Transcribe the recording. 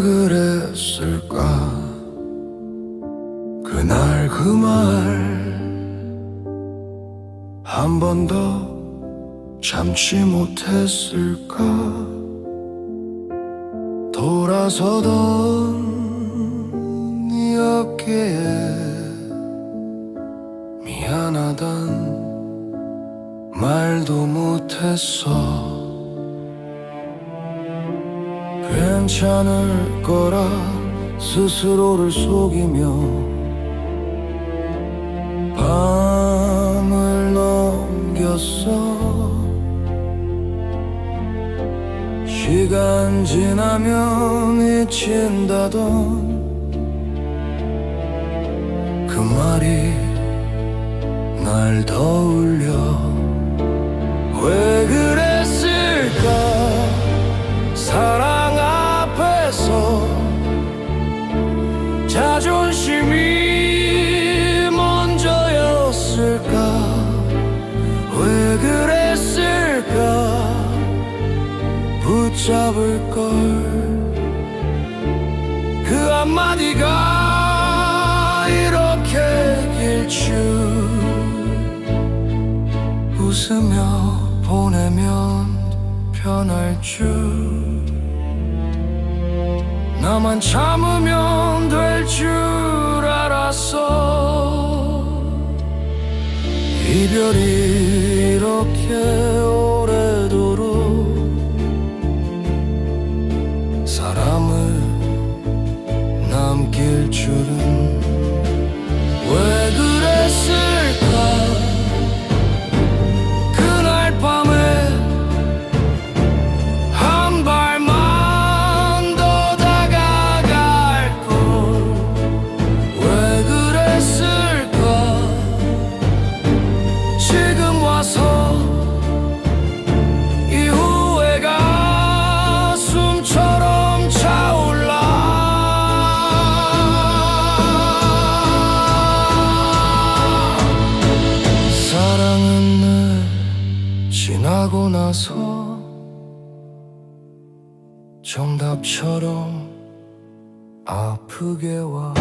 그랬을까? 그날 그 말 한 번 더 참지 못했을까? 돌아서던 네 어깨에 미안하단 말도 못했어 괜찮을 거라 스스로를 속이며 밤을 넘겼어. 시간 지나면 잊힌다던 그 말이 날 떠올려 붙잡을 걸. 그 한마디가 이렇게 길줄 웃으며 보내면 편할 줄. 나만 참으면 될 줄 알았어. 이별이 이렇게 should 지나고 나서 정답처럼 아프게 와